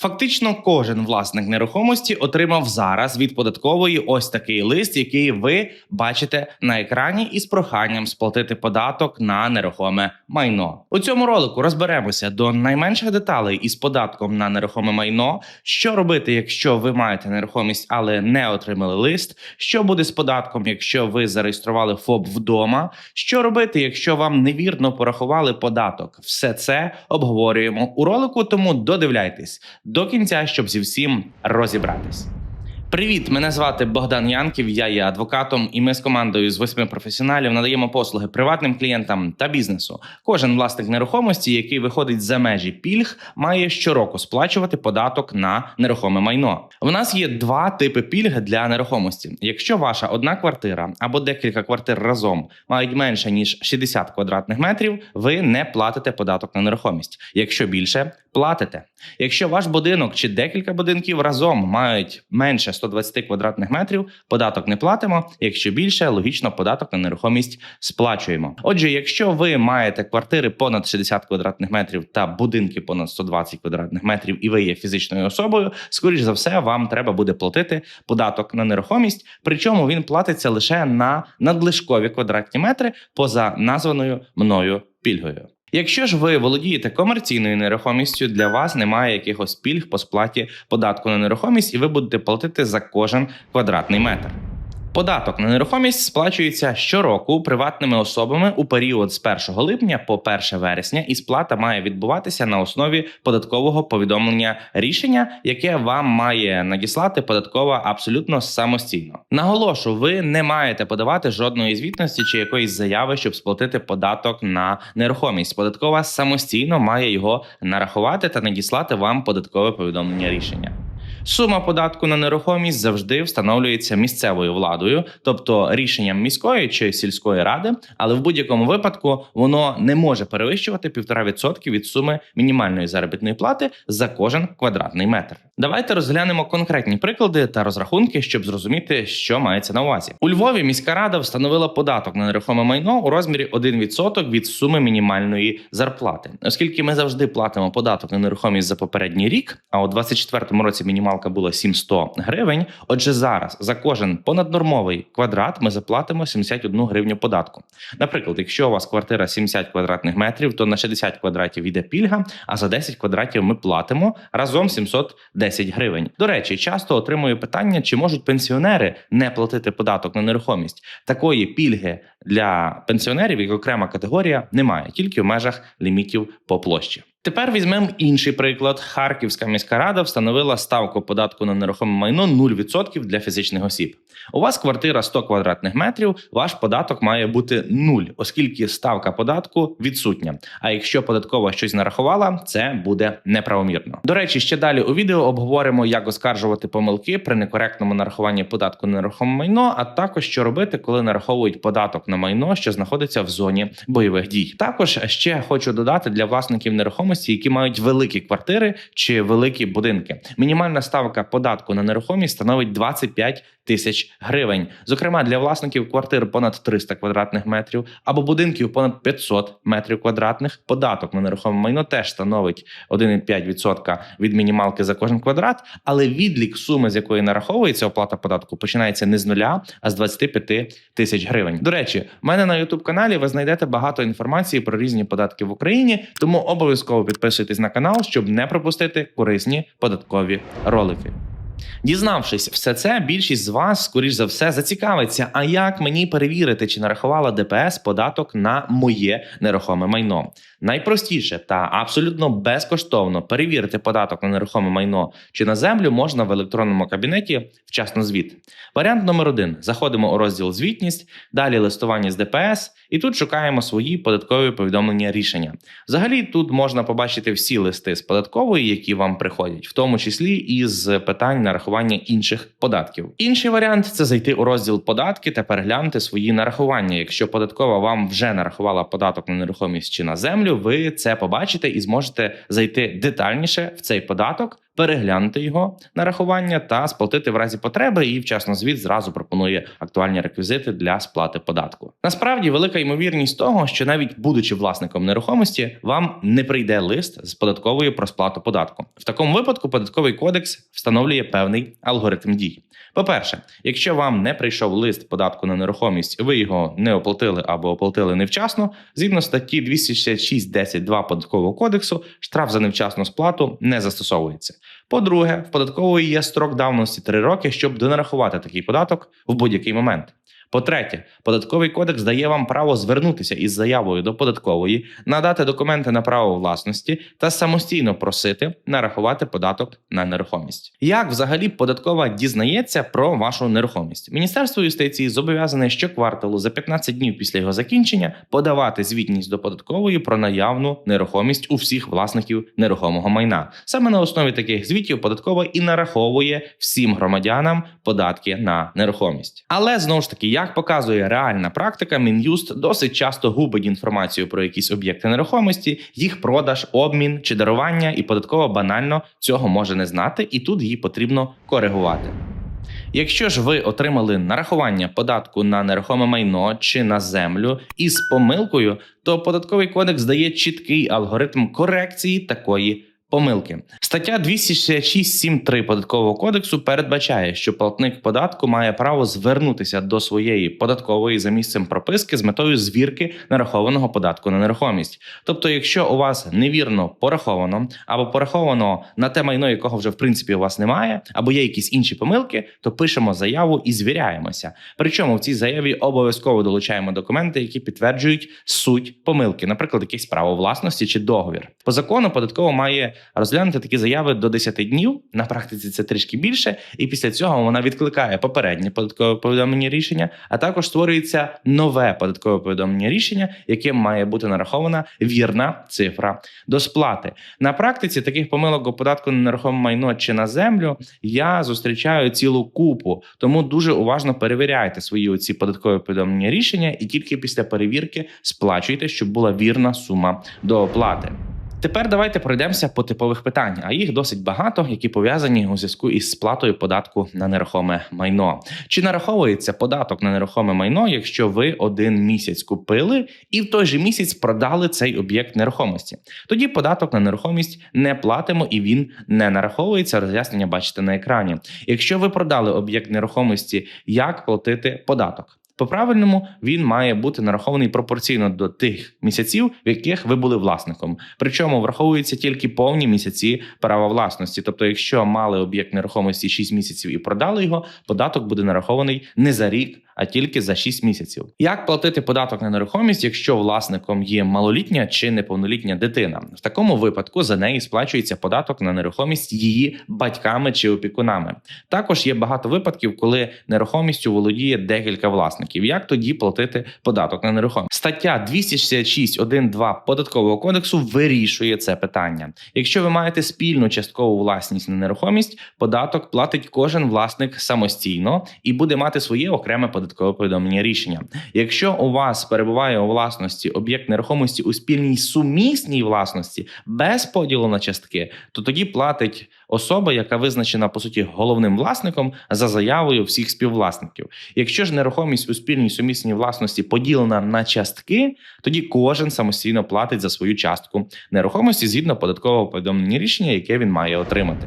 Фактично, кожен власник нерухомості отримав зараз від податкової ось такий лист, який ви бачите на екрані, із проханням сплатити податок на нерухоме майно. У цьому ролику розберемося до найменших деталей із податком на нерухоме майно, що робити, якщо ви маєте нерухомість, але не отримали лист, що буде з податком, якщо ви зареєстрували ФОП вдома, що робити, якщо вам невірно порахували податок. Все це обговорюємо у ролику, тому додивляйтесь до кінця, щоб зі всім розібратись. Привіт, мене звати Богдан Янків. Я є адвокатом, і ми з командою з восьми професіоналів надаємо послуги приватним клієнтам та бізнесу. Кожен власник нерухомості, який виходить за межі пільг, має щороку сплачувати податок на нерухоме майно. В нас є два типи пільг для нерухомості. Якщо ваша одна квартира або декілька квартир разом мають менше ніж 60 квадратних метрів, ви не платите податок на нерухомість. Якщо більше, платите. Якщо ваш будинок чи декілька будинків разом мають менше 120 квадратних метрів, податок не платимо. Якщо більше, логічно податок на нерухомість сплачуємо. Отже, якщо ви маєте квартири понад 60 квадратних метрів та будинки понад 120 квадратних метрів, і ви є фізичною особою, скоріш за все, вам треба буде платити податок на нерухомість. Причому він платиться лише на надлишкові квадратні метри поза названою мною пільгою. Якщо ж ви володієте комерційною нерухомістю, для вас немає якихось пільг по сплаті податку на нерухомість, і ви будете платити за кожен квадратний метр. Податок на нерухомість сплачується щороку приватними особами у період з 1 липня по 1 вересня, і сплата має відбуватися на основі податкового повідомлення рішення, яке вам має надіслати податкова абсолютно самостійно. Наголошу, ви не маєте подавати жодної звітності чи якоїсь заяви, щоб сплатити податок на нерухомість. Податкова самостійно має його нарахувати та надіслати вам податкове повідомлення рішення. Сума податку на нерухомість завжди встановлюється місцевою владою, тобто рішенням міської чи сільської ради, але в будь-якому випадку воно не може перевищувати 1,5% від суми мінімальної заробітної плати за кожен квадратний метр. Давайте розглянемо конкретні приклади та розрахунки, щоб зрозуміти, що мається на увазі. У Львові міська рада встановила податок на нерухоме майно у розмірі 1% від суми мінімальної зарплати, оскільки ми завжди платимо податок на нерухомість за попередній рік. А у 2024 році мінімалка була 700 гривень. Отже, зараз за кожен понаднормовий квадрат ми заплатимо 71 гривню податку. Наприклад, якщо у вас квартира 70 квадратних метрів, то на 60 квадратів йде пільга, а за 10 квадратів ми платимо разом 710 гривень. До речі, часто отримую питання, чи можуть пенсіонери не платити податок на нерухомість. Такої пільги для пенсіонерів, як окрема категорія, немає, тільки в межах лімітів по площі. Тепер візьмемо інший приклад. Харківська міська рада встановила ставку податку на нерухоме майно 0% для фізичних осіб. У вас квартира 100 квадратних метрів, ваш податок має бути 0, оскільки ставка податку відсутня. А якщо податкова щось нарахувала, це буде неправомірно. До речі, ще далі у відео обговоримо, як оскаржувати помилки при некоректному нарахуванні податку на нерухоме майно, а також що робити, коли нараховують податок на майно, що знаходиться в зоні бойових дій. Також ще хочу додати для власників нерухомості нерухомості, які мають великі квартири чи великі будинки. Мінімальна ставка податку на нерухомість становить 25 тисяч гривень. Зокрема, для власників квартир понад 300 квадратних метрів або будинків понад 500 метрів квадратних. Податок на нерухоме майно теж становить 1,5% від мінімалки за кожен квадрат, але відлік суми, з якої нараховується оплата податку, починається не з нуля, а з 25 тисяч гривень. До речі, в мене на youtube каналі ви знайдете багато інформації про різні податки в Україні, тому обов'язково підписуйтесь на канал, щоб не пропустити корисні податкові ролики. Дізнавшись все це, більшість з вас, скоріш за все, зацікавиться. А як мені перевірити, чи нарахувала ДПС податок на моє нерухоме майно? Найпростіше та абсолютно безкоштовно перевірити податок на нерухоме майно чи на землю можна в електронному кабінеті вчасно звіт. Варіант номер один: заходимо у розділ звітність, далі листування з ДПС, і тут шукаємо свої податкові повідомлення рішення. Взагалі, тут можна побачити всі листи з податкової, які вам приходять, в тому числі і з питань нарахування інших податків. Інший варіант це зайти у розділ податки та переглянути свої нарахування. Якщо податкова вам вже нарахувала податок на нерухомість чи на землю, ви це побачите і зможете зайти детальніше в цей податок. Переглянути його нарахування та сплатити в разі потреби. І вчасно звіт зразу пропонує актуальні реквізити для сплати податку. Насправді велика ймовірність того, що навіть будучи власником нерухомості, вам не прийде лист з податковою про сплату податку. В такому випадку податковий кодекс встановлює певний алгоритм дій. По-перше, якщо вам не прийшов лист податку на нерухомість, ви його не оплатили або оплатили невчасно, згідно статті 266.10.2 податкового кодексу, штраф за невчасну сплату не застосовується. По-друге, в податкової є строк давності 3 роки, щоб донарахувати такий податок в будь-який момент. По-третє, податковий кодекс дає вам право звернутися із заявою до податкової, надати документи на право власності та самостійно просити нарахувати податок на нерухомість. Як взагалі податкова дізнається про вашу нерухомість? Міністерство юстиції зобов'язане щокварталу за 15 днів після його закінчення подавати звітність до податкової про наявну нерухомість у всіх власників нерухомого майна. Саме на основі таких звітів податкова і нараховує всім громадянам податки на нерухомість. Але знову ж таки, як показує реальна практика, мін'юст досить часто губить інформацію про якісь об'єкти нерухомості, їх продаж, обмін чи дарування, і податкова банально цього може не знати, і тут її потрібно коригувати. Якщо ж ви отримали нарахування податку на нерухоме майно чи на землю із помилкою, то податковий кодекс дає чіткий алгоритм корекції такої помилки. Стаття 266.7.3 податкового кодексу передбачає, що платник податку має право звернутися до своєї податкової за місцем прописки з метою звірки нарахованого податку на нерухомість. Тобто, якщо у вас невірно пораховано або пораховано на те майно, якого вже в принципі у вас немає, або є якісь інші помилки, то пишемо заяву і звіряємося. Причому в цій заяві обов'язково долучаємо документи, які підтверджують суть помилки, наприклад, якесь право власності чи договір. По закону податково має розглянути такі заяви до 10 днів. На практиці це трішки більше, і після цього вона відкликає попереднє податкове повідомлення рішення, а також створюється нове податкове повідомлення рішення, яким має бути нарахована вірна цифра до сплати. На практиці таких помилок у податку на нерухоме майно чи на землю я зустрічаю цілу купу, тому дуже уважно перевіряйте свої оці податкові повідомлення рішення, і тільки після перевірки сплачуйте, щоб була вірна сума до оплати. Тепер давайте пройдемося по типових питань, а їх досить багато, які пов'язані у зв'язку із сплатою податку на нерухоме майно. Чи нараховується податок на нерухоме майно, якщо ви один місяць купили і в той же місяць продали цей об'єкт нерухомості? Тоді податок на нерухомість не платимо і він не нараховується. Роз'яснення бачите на екрані. Якщо ви продали об'єкт нерухомості, як платити податок? По правильному він має бути нарахований пропорційно до тих місяців, в яких ви були власником. Причому враховуються тільки повні місяці права власності. Тобто, якщо мали об'єкт нерухомості 6 місяців і продали його, податок буде нарахований не за рік. А тільки за 6 місяців. Як платити податок на нерухомість, якщо власником є малолітня чи неповнолітня дитина? В такому випадку за неї сплачується податок на нерухомість її батьками чи опікунами. Також є багато випадків, коли нерухомістю володіє декілька власників. Як тоді платити податок на нерухомість? Стаття 266.1.2 податкового кодексу вирішує це питання. Якщо ви маєте спільну часткову власність на нерухомість, податок платить кожен власник самостійно і буде мати своє окреме податкове повідомлення рішення. Якщо у вас перебуває у власності об'єкт нерухомості у спільній сумісній власності без поділу на частки, то тоді платить особа, яка визначена по суті головним власником за заявою всіх співвласників. Якщо ж нерухомість у спільній сумісній власності поділена на частки, тоді кожен самостійно платить за свою частку нерухомості згідно податкового повідомлення рішення, яке він має отримати.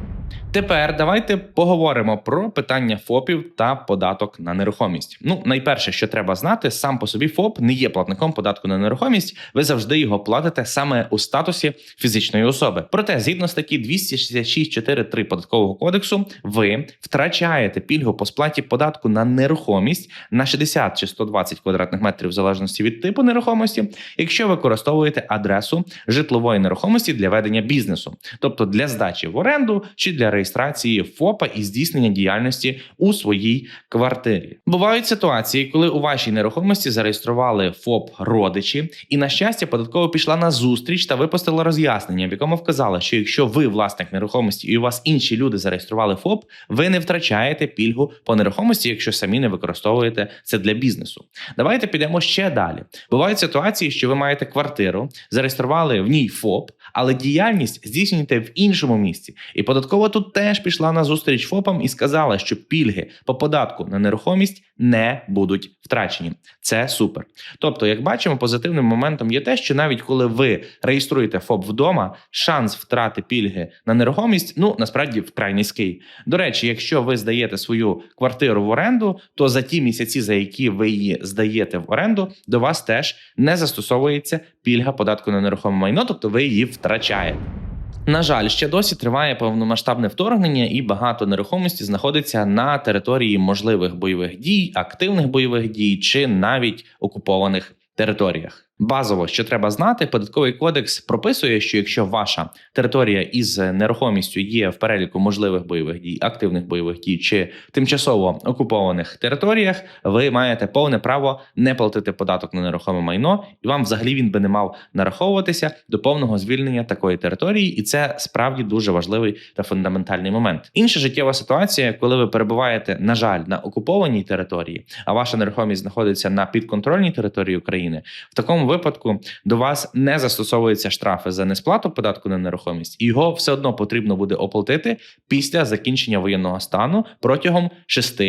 Тепер давайте поговоримо про питання ФОПів та податок на нерухомість. Ну, найперше, що треба знати, сам по собі ФОП не є платником податку на нерухомість. Ви завжди його платите саме у статусі фізичної особи. Проте, згідно статті 266.4.3 податкового кодексу, ви втрачаєте пільгу по сплаті податку на нерухомість на 60 чи 120 квадратних метрів в залежності від типу нерухомості, якщо використовуєте адресу житлової нерухомості для ведення бізнесу, тобто для здачі в оренду чи для реєстрації реєстрації ФОПа і здійснення діяльності у своїй квартирі. Бувають ситуації, коли у вашій нерухомості зареєстрували ФОП родичі, і на щастя, податково пішла на зустріч та випустила роз'яснення, в якому вказала, що якщо ви власник нерухомості і у вас інші люди зареєстрували ФОП, ви не втрачаєте пільгу по нерухомості, якщо самі не використовуєте це для бізнесу. Давайте підемо ще далі. Бувають ситуації, що ви маєте квартиру, зареєстрували в ній ФОП, але діяльність здійснюєте в іншому місці. І податково тут теж пішла на зустріч ФОПам і сказала, що пільги по податку на нерухомість не будуть втрачені. Це супер. Тобто, як бачимо, позитивним моментом є те, що навіть коли ви реєструєте ФОП вдома, шанс втрати пільги на нерухомість ну насправді вкрай низький. До речі, якщо ви здаєте свою квартиру в оренду, то за ті місяці, за які ви її здаєте в оренду, до вас теж не застосовується пільга податку на нерухоме майно, тобто ви її втрачаєте. На жаль, ще досі триває повномасштабне вторгнення, і багато нерухомості знаходиться на території можливих бойових дій, активних бойових дій чи навіть окупованих територіях. Базово, що треба знати, податковий кодекс прописує, що якщо ваша територія із нерухомістю є в переліку можливих бойових дій, активних бойових дій чи тимчасово окупованих територіях, ви маєте повне право не платити податок на нерухоме майно, і вам взагалі він би не мав нараховуватися до повного звільнення такої території, і це справді дуже важливий та фундаментальний момент. Інша життєва ситуація, коли ви перебуваєте, на жаль, на окупованій території, а ваша нерухомість знаходиться на підконтрольній території України. В такому випадку до вас не застосовуються штрафи за несплату податку на нерухомість, і його все одно потрібно буде оплатити після закінчення воєнного стану протягом 6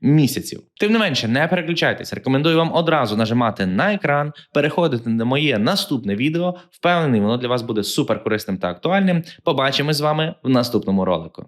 місяців. Тим не менше, не переключайтесь. Рекомендую вам одразу нажимати на екран, переходити на моє наступне відео. Впевнений, воно для вас буде супер корисним та актуальним. Побачимось з вами в наступному ролику.